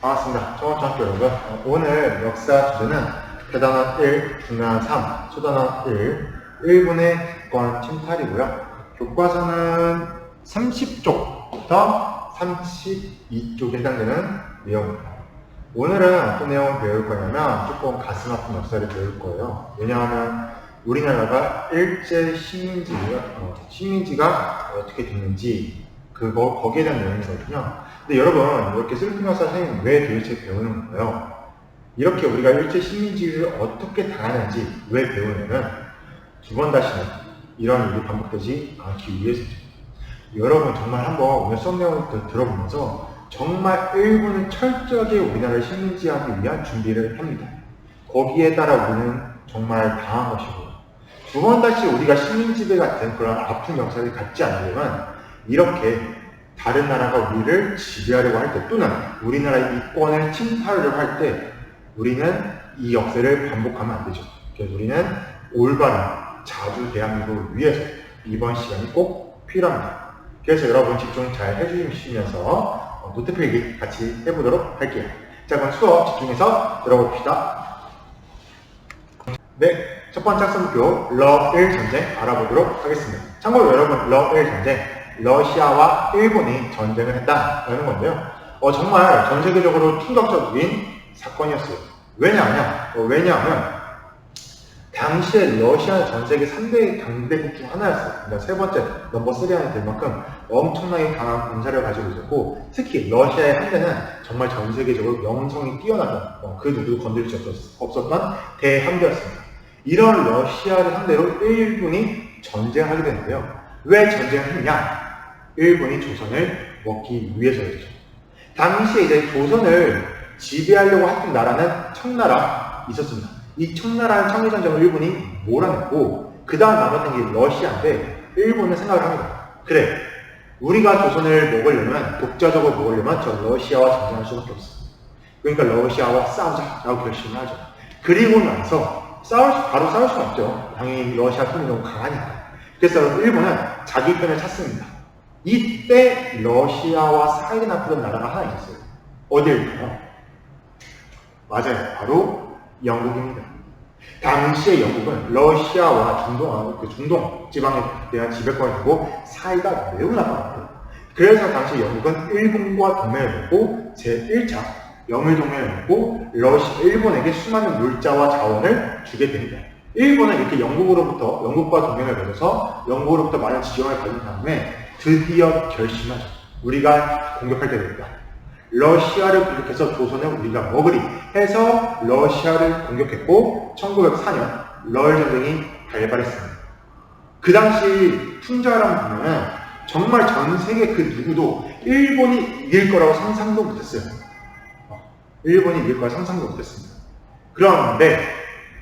반갑습니다. 청원초학교 여러분. 어, 오늘 역사 주제는 대단원 1, 중단 3, 초단원 1, 1분의 국권 침탈이고요. 교과서는 30쪽부터 32쪽에 해당되는 내용입니다. 오늘은 어떤 내용을 배울 거냐면 조금 가슴 아픈 역사를 배울 거예요. 왜냐하면 우리나라가 일제 시민지가, 어, 시민지가 어떻게 됐는지 그거 거기에 대한 내용이거든요. 근데 여러분 이렇게 슬픈 역사 선생님 왜 도대체 배우는 거예요? 이렇게 우리가 일제 시민지를 어떻게 당하는지 왜 배우냐면 두 번 다시는 이런 일이 반복되지 않기 위해서죠. 여러분 정말 한번 오늘 수업 내용을 들- 들어보면서 정말 1분을 철저하게 우리나라를 식민지하기 위한 준비를 합니다. 거기에 따라 우리는 정말 당한 것이고 두 번 다시 우리가 식민지배 같은 그런 아픈 역사를 갖지 않으려면 이렇게 다른 나라가 우리를 지배하려고 할 때 또는 우리나라의 이권을 침탈하려고 할 때 우리는 이 역사를 반복하면 안 되죠. 그래서 우리는 올바른 자주 대한민국을 위해서 이번 시간이 꼭 필요합니다. 그래서 여러분 집중 잘 해주시면서 어, 노트 필기 같이 해보도록 할게요. 자, 그럼 수업 집중해서 들어봅시다. 네, 첫 번째 학습표 러일 전쟁 알아보도록 하겠습니다. 참고로 여러분 러일 전쟁 러시아와 일본이 전쟁을 했다라는 건데요. 어, 정말 전 세계적으로 충격적인 사건이었어요. 왜냐하냐? 어, 왜냐하면 당시에 러시아는 전 세계 3대 강대국 중 하나였어요. 그러니까 세 번째 넘버 3 안에 들 만큼 엄청나게 강한 군사를 가지고 있었고 특히 러시아의 한대는 정말 전 세계적으로 명성이 뛰어나던 어, 그 누구도 건드릴 수 없었- 없었던 대함대였습니다. 이런 러시아를 상대로 일본이 전쟁을 하게 되는데요. 왜 전쟁을 했냐? 일본이 조선을 먹기 위해서였죠. 당시에 이제 조선을 지배하려고 했던 나라는 청나라 있었습니다. 이 청나라는 청일전쟁을 일본이 몰아냈고 그 다음 남았던 게 러시아인데 일본은 생각을 합니다. 그래 우리가 조선을 먹으려면 독자적으로 먹으려면 저 러시아와 전쟁할 수밖에 없어. 그러니까 러시아와 싸우자라고 결심을 하죠. 그리고 나서 싸울 수, 바로 싸울 수는 없죠. 당연히 러시아 편이 너무 강하니까. 그래서 일본은 자기 편을 찾습니다. 이때 러시아와 사이가 나쁘던 나라가 하나 있었어요. 어디일까요? 맞아요. 바로 영국입니다. 당시의 영국은 러시아와 중동, 그 중동 지방에 대한 지배권을 두고 사이가 매우 나빴어요. 그래서 당시 영국은 일본과 동맹을 맺고 제1차 영일 동맹을 맺고 러시, 일본에게 수많은 물자와 자원을 주게 됩니다. 일본은 이렇게 영국으로부터 영국과 동맹을 맺어서 영국으로부터 많은 지원을 받은 다음에 드디어 결심하죠. 우리가 공격할 때가 됐다. 러시아를 공격해서 조선을 우리가 먹으리 해서 러시아를 공격했고 1904년 러일 전쟁이 발발했습니다. 그 당시 풍자랑 보면은 정말 전 세계 그 누구도 일본이 이길 거라고 상상도 못했어요. 어, 일본이 이길 거라 상상도 못했습니다. 그런데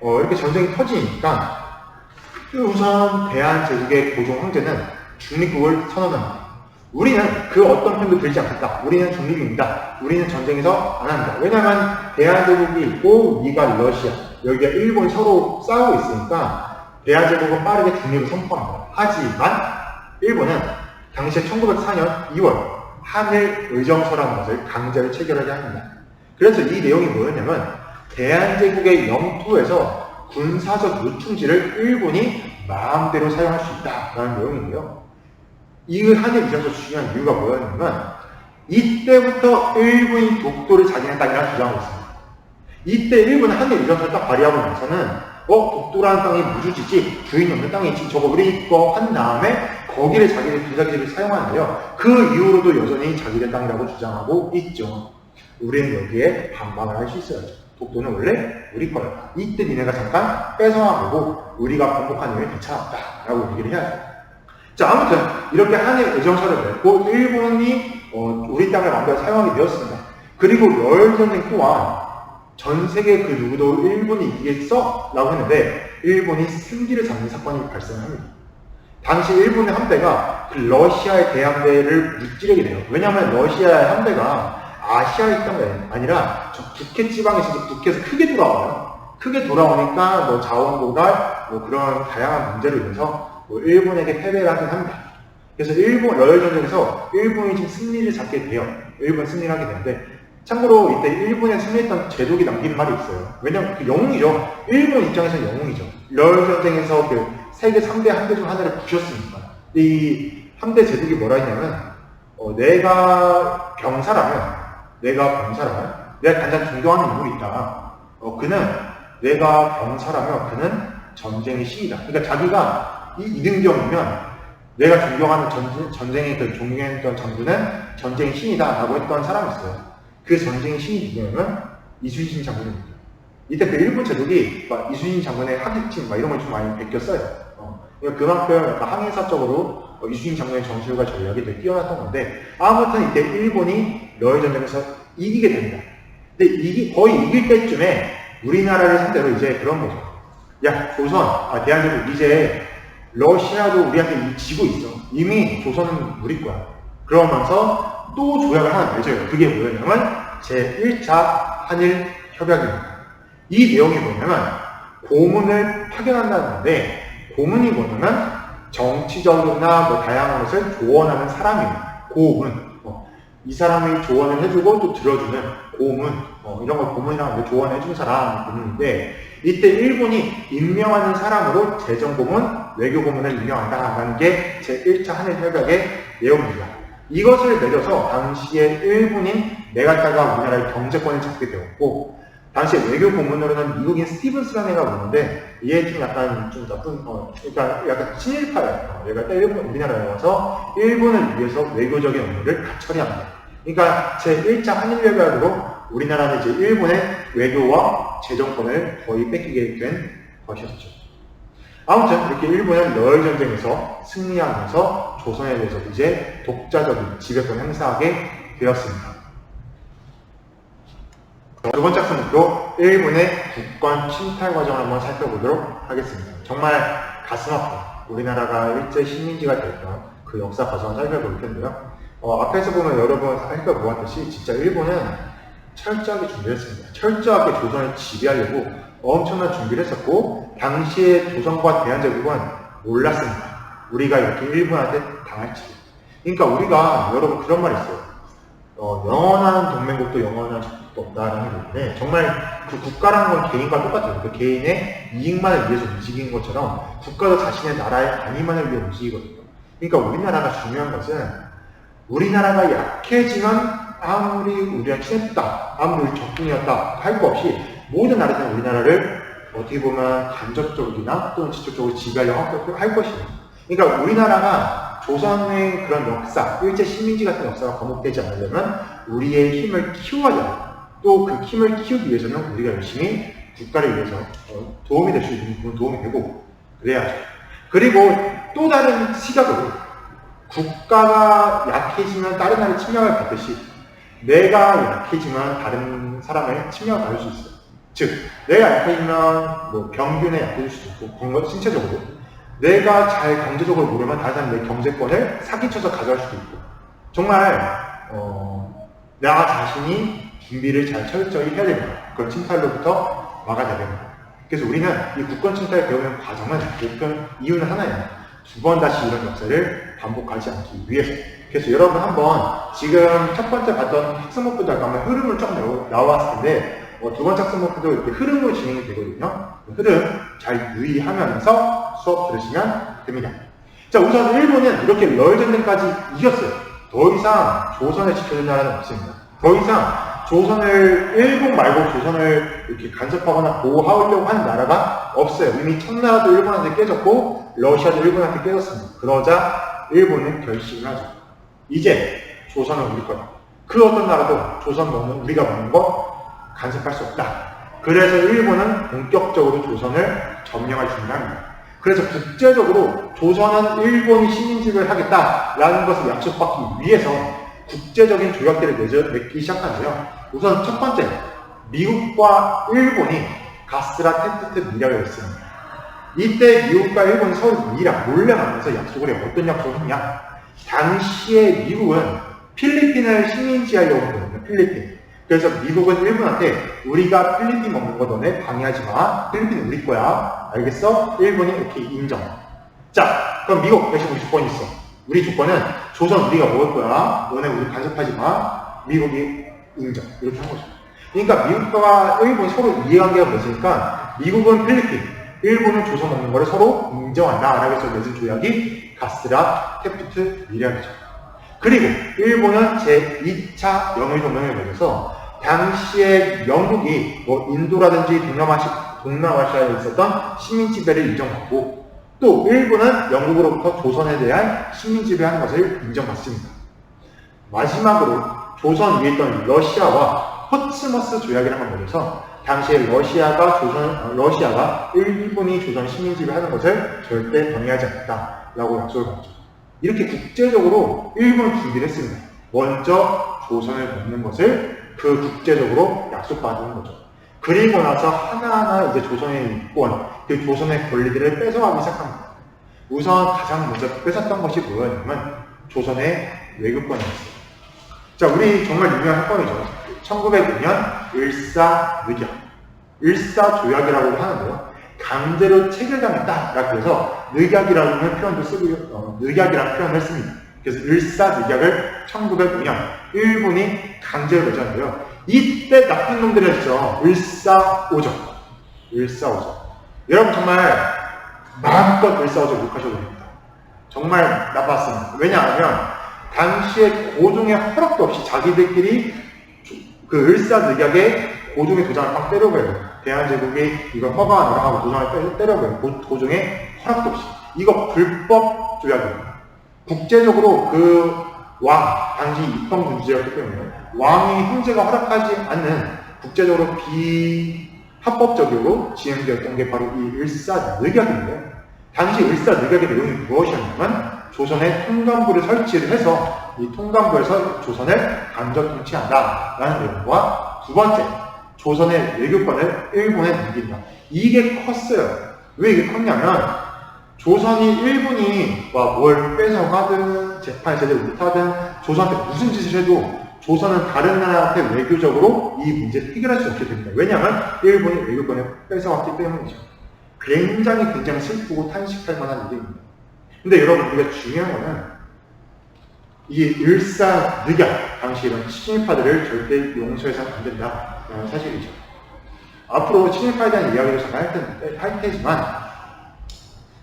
어, 이렇게 전쟁이 터지니까 우선 대한제국의 고종 황제는 중립국을 선언합니다. 우리는 그 어떤 편도 들지 않겠다. 우리는 중립입니다. 우리는 전쟁에서 안 한다. 왜냐하면 대한제국이 있고 위가 러시아, 여기가 일본 서로 싸우고 있으니까 대한제국은 빠르게 중립을 선포합니다. 하지만 일본은 당시에 1904년 2월 한일 의정서라는 것을 강제로 체결하게 합니다. 그래서 이 내용이 뭐였냐면 대한제국의 영토에서 군사적 요충지를 일본이 마음대로 사용할 수 있다라는 내용인데요. 이 한일 의정서 중요한 이유가 뭐였냐면 이때부터 일본이 독도를 자기네 땅이라 주장하고 있습니다. 이때 일본은 한일 의정서를 딱 발의하고 나서는 어 독도라는 땅이 무주지지 주인 없는 땅이지 저거 우리 거 한 다음에 거기를 자기들 부자기를 사용하는데요. 그 이후로도 여전히 자기들 땅이라고 주장하고 있죠. 우리는 여기에 반박을 할 수 있어야죠. 독도는 원래 우리 거였다. 이때 니네가 잠깐 뺏어와 보고 우리가 번복한 이후에 괜찮았다라고 얘기를 해야 돼요. 자, 아무튼 이렇게 한일 의정서를 맺고 일본이 어, 우리 땅을 완전히 사용하게 되었습니다. 그리고 러일 전쟁 또한 전 세계 그 누구도 일본이 이기겠어? 라고 했는데 일본이 승기를 잡는 사건이 발생합니다. 당시 일본의 함대가 그 러시아의 대함대를 무찌르게 돼요. 왜냐하면 러시아의 함대가 있던 게 아니라 저 북해 지방에서 북해에서 크게 돌아와요. 크게 돌아오니까 뭐 자원 고갈 뭐 그런 다양한 문제로 인해서 뭐 일본에게 패배를 하긴 합니다. 그래서 일본 러일 전쟁에서 일본이 지금 승리를 잡게 돼요. 일본 승리를 하게 되는데 참고로 이때 일본에 승리했던 제독이 남긴 말이 있어요. 왜냐면 그 영웅이죠. 일본 입장에서는 영웅이죠. 럴 전쟁에서 그 세계 3대 함대 중 하나를 부셨으니까. 이 함대 제독이 뭐라 했냐면, 어, 내가 병사라면, 내가 병사라면, 내가 가장 존경하는 인물이 있다. 어, 그는 내가 병사라면 그는 전쟁의 신이다. 그러니까 자기가 이 이등병이면 내가 존경하는 전, 전쟁의 그 존경했던 장군은 전쟁의 신이다라고 했던 사람이 있어요. 그 전쟁의 신이 누구냐면 이순신 장군입니다. 이때 그 일본 제독이 막 이순신 장군의 하객진 막 이런 걸 좀 많이 베꼈어요. 어, 그러니까 그만큼 항해사적으로 어, 이순신 장군의 전술과 전략이 되게 뛰어났던 건데 아무튼 이때 일본이 러일 전쟁에서 이기게 됩니다. 근데 이기, 거의 이길 때쯤에 우리나라를 상대로 이제 그런 거죠. 야, 조선, 아, 대한민국 이제 러시아도 우리한테 이- 지고 있어. 이미 조선은 우리 거야. 그러면서 또 조약을 하나 맺어요. 그게 뭐였냐면 제1차 한일 협약입니다. 이 내용이 뭐냐면 고문을 파견한다는데 고문이 뭐냐면 정치적이나 뭐 다양한 것을 조언하는 사람입니다. 고문. 어, 이 사람이 조언을 해주고 또 들어주는 고문. 어, 이런 걸 고문이라고 하는데 조언해주는 사람이 고문인데 이때 일본이 임명하는 사람으로 재정 고문, 외교 고문을 임명한다라는 게 제1차 한일 협약의 내용입니다. 이것을 내려서 당시에 일본인 메가타가 우리나라의 경제권을 잡게 되었고 당시 외교 고문으로는 미국인 스티븐스라는 애가 오는데 얘 좀 약간 좀 나쁜 어 그러니까 약간 친일파예요. 어, 얘가 일본 우리나라에 와서 일본을 위해서 외교적인 업무를 다 처리합니다. 그러니까 제 1차 한일협약으로 우리나라는 이제 일본의 외교와 재정권을 거의 뺏기게 된 것이었죠. 아무튼 이렇게 일본은 러일 전쟁에서 승리하면서 조선에 대해서 이제 독자적인 지배권 행사하게 되었습니다. 두 번째 학습으로 일본의 국권 침탈 과정을 한번 살펴보도록 하겠습니다. 정말 가슴 아파 우리나라가 일제 식민지가 됐던 그 역사 과정을 살펴볼 텐데요. 어, 앞에서 보면 여러분 살펴보았듯이 진짜 일본은 철저하게 준비했습니다. 철저하게 조선을 지배하려고 엄청난 준비를 했었고 당시에 조선과 대한제국은 몰랐습니다. 우리가 이렇게 일본한테 당할지. 그러니까 우리가 여러분 그런 말 있어요. 어, 영원한 동맹국도 영원한 적국도 없다라는 건데 정말 그 국가라는 건 개인과 똑같아요. 그 개인의 이익만을 위해서 움직이는 것처럼 국가도 자신의 나라의 안위만을 위해 움직이거든요. 그러니까 우리나라가 중요한 것은 우리나라가 약해지면 아무리 우리가 친했다, 아무리 우리 적군이었다 할 거 없이 모든 나라들은 우리나라를 어떻게 보면 간접적이나 또는 직접적으로 지배하려고 할 것이에요. 그러니까 우리나라가 조선의 그런 역사, 일제 식민지 같은 역사가 거목되지 않으려면 우리의 힘을 키워야 돼요. 또그 힘을 키우기 위해서는 우리가 열심히 국가를 위해서 어, 도움이 될 수 있는 부분 도움이 되고 그래야죠. 그리고 또 다른 시각으로 국가가 약해지면 다른 나라의 침략을 받듯이 내가 약해지면 다른 사람의 침략을 받을 수 있어요. 즉, 내가 약해지면 뭐 병균에 약해질 수도 있고, 건강 신체적으로. 내가 잘 경제적으로 모르면 다른 사람이 내 경제권을 사기쳐서 가져갈 수도 있고. 정말, 어, 나 자신이 준비를 잘 철저히 해야 됩니다. 그런 침탈로부터 막아야 됩니다. 그래서 우리는 이 국권 침탈을 배우는 과정은 목표 이유는 하나예요. 두 번 다시 이런 역사를 반복하지 않기 위해서. 그래서 여러분 한번 지금 첫 번째 봤던 학습목표도 한번 흐름을 쭉 나오- 나왔을 텐데 어, 두 번째 학습목표도 이렇게 흐름으로 진행이 되거든요. 그 흐름 잘 유의하면서 수업 들으시면 됩니다. 자 우선 일본은 이렇게 러일 전쟁까지 이겼어요. 더 이상 조선을 지켜줄 나라는 없습니다. 더 이상 조선을 일본 말고 조선을 이렇게 간섭하거나 보호하려고 하는 나라가 없어요. 이미 청나라도 일본한테 깨졌고 러시아도 일본한테 깨졌습니다. 그러자 일본은 결심을 하죠. 이제 조선은 우리 거다. 그 어떤 나라도 조선 먹는 우리가 먹는 거 간섭할 수 없다. 그래서 일본은 본격적으로 조선을 점령할 준비를 합니다. 그래서 국제적으로 조선은 일본이 식민지를 하겠다라는 것을 약속받기 위해서 국제적인 조약들을 맺어, 맺기 시작하는데요. 우선 첫 번째, 미국과 일본이 가스라 텐트트 미락을 했습니다. 이때 미국과 일본이 서로 몰래 만나서 약속을 해요. 어떤 약속을 했냐? 당시에 미국은 필리핀을 식민지하려고 했거든요. 필리핀. 그래서 미국은 일본한테 우리가 필리핀 먹는 거 너네 방해하지 마. 필리핀은 우리 거야. 알겠어? 일본이 오케이 인정. 자, 그럼 미국 대신 우리 조건이 있어. 우리 조건은 조선 우리가 먹을 거야. 너네 우리 간섭하지 마. 미국이 인정. 이렇게 한 거죠. 그러니까 미국과 일본이 서로 이해관계가 맺으니까 미국은 필리핀, 일본은 조선 없는 거를 서로 인정한다. 라고 해서 맺은 조약이 가스라 테프트 미략이죠. 그리고 일본은 제2차 영일동맹을 맺어서 당시에 영국이 뭐 인도라든지 동남아시, 동남아시아에 있었던 식민 지배를 인정받고 또 일본은 영국으로부터 조선에 대한 식민 지배하는 것을 인정받습니다. 마지막으로 조선 위에 있던 러시아와 포츠머스 조약이라는 걸 맺어서 당시에 러시아가 조선 어, 러시아가 일본이 조선 식민 지배하는 것을 절대 동의하지 않겠다라고 약속을 받죠. 이렇게 국제적으로 일본은 준비를 했습니다. 먼저 조선을 먹는 것을 그 국제적으로 약속받은 거죠. 그리고 나서 하나하나 이제 조선의 유권, 그 조선의 권리들을 뺏어가기 시작합니다. 우선 가장 먼저 뺏었던 것이 뭐였냐면 조선의 외교권이었어요. 자, 우리 정말 유명한 사건이죠. 1905년 일사늑약, 일사조약이라고 하는데요. 강제로 체결당했다라고 해서 늑약이라는 표현도 쓰고 어, 늑약이라는 표현을 씁니다. 그래서 일사늑약을 1905년 일본이 강제로 맺었는데요. 이때 나쁜 놈들이 했죠. 일사오적. 일사오적. 여러분 정말 마음껏 일사오적 욕하셔도 됩니다. 정말 나빴습니다. 왜냐하면 당시에 고종의 허락도 없이 자기들끼리 그 일사늑약에 고종의 도장을 막 때려버려요. 대한제국이 이걸 허가하느라 하고 도장을 때려버려요. 고, 고종의 허락도 없이. 이거 불법 조약입니다. 국제적으로 그 왕, 당시 입헌군주제였기 때문에 왕이 형제가 허락하지 않는 국제적으로 비합법적으로 진행되었던 게 바로 이 일사늑약인데요. 당시 일사늑약의 내용이 무엇이었냐면 조선의 통감부를 설치를 해서 이 통감부에서 조선을 간접 통치한다라는 내용과 두 번째, 조선의 외교권을 일본에 넘긴다. 이게 컸어요. 왜 이게 컸냐면 조선이 일본이 뭘 뺏어가든 재판에 제대로 못하든 조선한테 무슨 짓을 해도 조선은 다른 나라한테 외교적으로 이 문제를 해결할 수 없게 됩니다. 왜냐하면 일본이 외교권을 뺏어왔기 때문이죠. 굉장히 굉장히 슬프고 탄식할 만한 일입니다. 근데 여러분 우리가 중요한 거는 이 일사늑약 당시 이런 친일파들을 절대 용서해서는 안 된다라는 사실이죠. 앞으로 친일파에 대한 이야기를 잠깐 할, 테, 할 테지만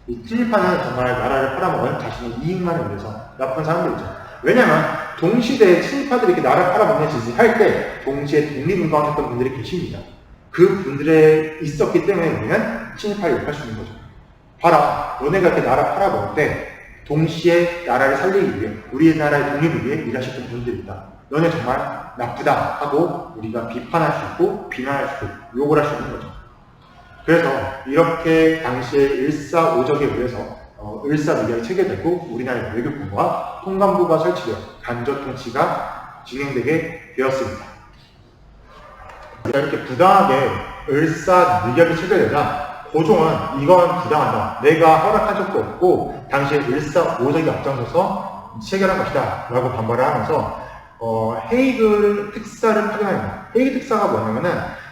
이 친일파는 정말 나라를 팔아먹은 자신의 이익만을 위해서 나쁜 사람들이죠. 왜냐면 동시대에 친일파들이 이렇게 나라를 팔아먹는 짓을 할 때 동시에 독립운동하셨던 분들이 계십니다. 그 분들에 있었기 때문에 우리는 친일파를 욕할 수 있는 거죠. 봐라, 너네가 이렇게 나라 팔아먹을 때 동시에 나라를 살리기 위해 우리나라의 독립을 위해 일하셨던 분들이 있다. 너네 정말 나쁘다 하고 우리가 비판할 수 있고 비난할 수 있고 욕을 할 수 있는 거죠. 그래서 이렇게 당시에 일사오적에 의해서 어, 일사늑약이 체결되고 우리나라의 외교부와 통감부가 설치되어 간접 통치가 진행되게 되었습니다. 이렇게 부당하게 일사늑약이 체결되자 고종은 이건 부당하다. 내가 허락한 적도 없고 당시에 일사오적이 앞장서서 체결한 것이다. 라고 반발을 하면서 어, 헤이그 특사를 파견합니다. 헤이그 특사가 뭐냐면은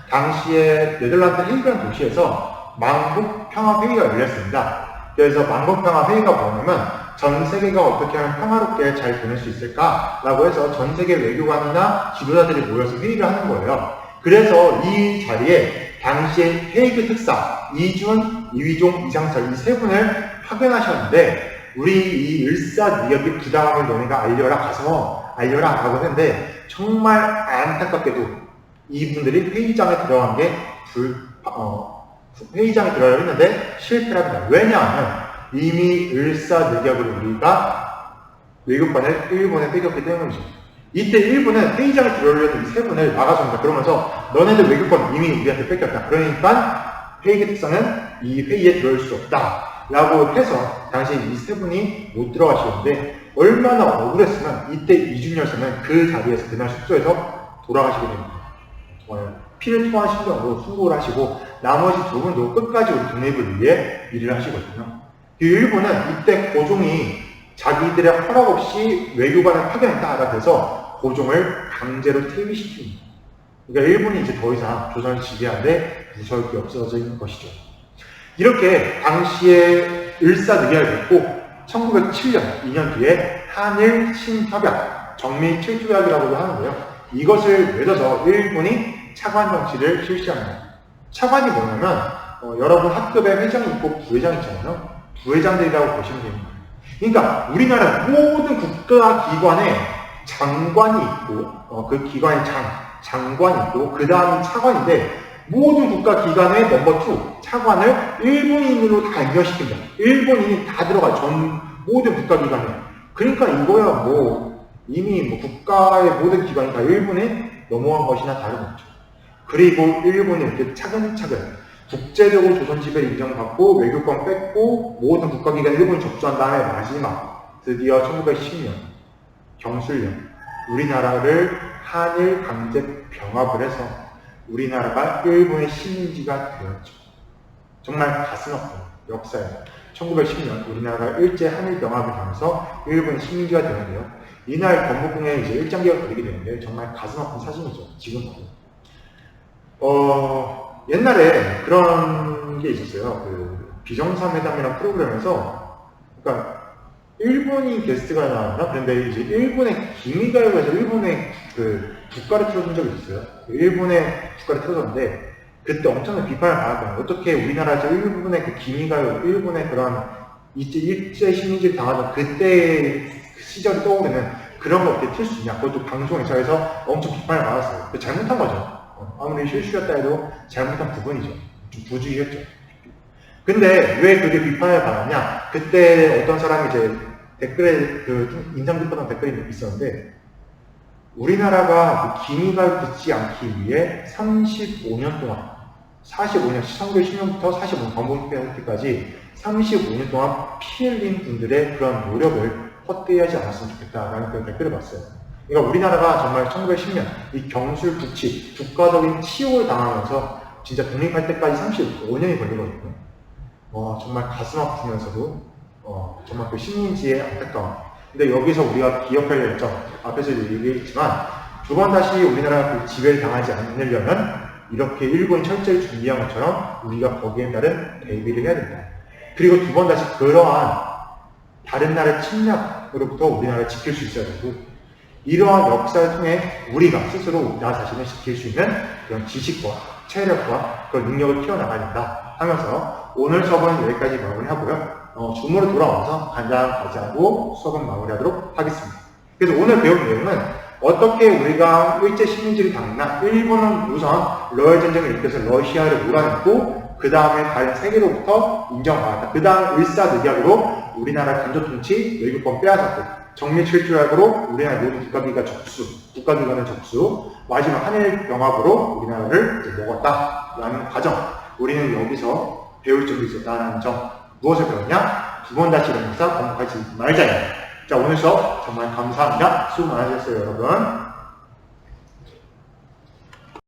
당시에 네덜란드 헤이그라는 도시에서 망국 평화 회의가 열렸습니다. 그래서 망국 평화 회의가 뭐냐면 전 세계가 어떻게 하면 평화롭게 잘 보낼 수 있을까라고 해서 전 세계 외교관이나 지도자들이 모여서 회의를 하는 거예요. 그래서 이 자리에 당시에 헤이그 특사 이준, 이위종, 이상철 이 세 분을 파견하셨는데 우리 이 일사늑약의 부당함을 너네가 알려라 가서 알려라 라고 했는데 정말 안타깝게도 이분들이 회의장에 들어간 게 불, 어, 회의장에 들어가려 했는데 실패를 합니다. 왜냐하면 이미 일사늑약으로 우리가 외교관을 일본에 뺏겼기 때문이죠. 이때 일본은 회의장에 들어오려는 이세 분을 막아줍니다. 그러면서 너네들 외교권 이미 우리한테 뺏겼다. 그러니까 회의 특성은 이 회의에 들어올 수 없다. 라고 해서 당시에 이세 분이 못 들어가시는데 얼마나 억울했으면 이때 이준열 씨는 그 자리에서 그날 숙소에서 돌아가시게 됩니다. 피를 토한 심정으로 순국을 하시고 나머지 두 분도 끝까지 우리 독립을 위해 일을 하시거든요. 이 일본은 이때 고종이 자기들의 허락 없이 외교관을 파견했다라고 해서 고종을 강제로 퇴위시킵니다. 그러니까 일본이 이제 더 이상 조선을 지배하는데 무서울 게 없어진 것이죠. 이렇게 당시에 일사늑약을 맺고 1907년 2년 뒤에 한일 신협약 정미 7조약이라고도 하는데요. 이것을 맺어서 일본이 차관 정치를 실시합니다. 차관이 뭐냐면 어, 여러분 학급에 회장이 있고 부회장 있잖아요. 부회장들이라고 보시면 됩니다. 그러니까 우리나라 모든 국가 기관에 장관이 있고 어, 그 기관의 장 장관이 있고 그 다음이 차관인데 모든 국가 기관의 넘버 2 차관을 일본인으로 다 연결시킵니다. 일본인이 다 들어가 전 모든 국가 기관에. 그러니까 이거야 뭐 이미 뭐 국가의 모든 기관이 다 일본에 넘어간 것이나 다름없죠. 그리고 일본이 이렇게 차근차근 국제적으로 조선 지배 인정받고 외교권 뺏고 모든 국가기관 일본이 접수한 다음에 마지막 드디어 1910년 경술령 우리나라를 한일 강제 병합을 해서 우리나라가 일본의 식민지가 되었죠. 정말 가슴 아픈 역사예요. 1910년 우리나라가 일제 한일 병합을 하면서 일본의 식민지가 되는데요. 이날 경복궁에 이제 일장기가 걸리게 되는데 정말 가슴 아픈 사진이죠. 지금 봐도. 어, 옛날에 그런 게 있었어요. 그 비정상회담이라는 프로그램에서, 그러니까 일본이 게스트가 나왔나? 그런데 이제 일본의 기미가요에서 일본의 그 국가를 틀어준 적이 있어요. 그 일본의 국가를 틀어줬는데 그때 엄청난 비판을 받았거든요. 어떻게 우리나라에서 일본의 그 기미가요, 일본의 그런 일제, 일제 식민지를 당하던 그때 시절이 떠오르는 그런 거 어떻게 틀 수 있냐. 그것도 방송에서 엄청 비판을 받았어요. 그 잘못한 거죠. 어, 아무리 실수였다 해도 잘못한 부분이죠. 좀 부주의했죠. 근데 왜 그게 비판을 받았냐? 그때 어떤 사람이 이제 댓글에 그좀 인상 깊었던 댓글이 있었는데 우리나라가 그 기미가 붙지 않기 위해 35년 동안 45년, 1910년부터 45년 건국할 때까지 35년 동안 피 흘린 분들의 그런 노력을 헛되이 하지 않았으면 좋겠다라는 그런 댓글을 봤어요. 그러니까 우리나라가 정말 1910년 이 경술 북치, 국가적인 치욕을 당하면서 진짜 독립할 때까지 35년이 걸리거든요. 와, 정말 가슴 아프면서도 어, 정말 그 식민지의 안타까움. 근데 여기서 우리가 기억할 열정, 앞에서도 얘기했지만 두 번 다시 우리나라가 그 지배를 당하지 않으려면 이렇게 일본 철저히 준비한 것처럼 우리가 거기에 따른 대비를 해야 된다. 그리고 두 번 다시 그러한 다른 나라의 침략으로부터 우리나라를 지킬 수 있어야 되고 이러한 역사를 통해 우리가 스스로 나 자신을 지킬 수 있는 그런 지식과 체력과 그런 능력을 키워나가야 된다 하면서 오늘 수업은 여기까지 마무리하고요. 어, 주무로 돌아와서 간장가지하고 수업은 마무리하도록 하겠습니다. 그래서 오늘 배운 내용은 어떻게 우리가 일제 식민지를 당했나 일본은 우선 러일 전쟁을 일으켜서 러시아를 몰아냈고 그 다음에 다른 세계로부터 인정받았다. 그 다음 일사늑약으로 우리나라 간접 통치, 외교권 빼앗았고 정리칠주약으로 우리나라 모든 국가기관 접수, 국가기관의 접수, 마지막 한일 병합으로 우리나라를 이제 먹었다라는 과정. 우리는 여기서 배울 점이 있었다는 점. 무엇을 배웠냐? 두 번 다시 역사 반복하지 말자예요. 자, 오늘 수업 정말 감사합니다. 수고 많으셨어요, 여러분.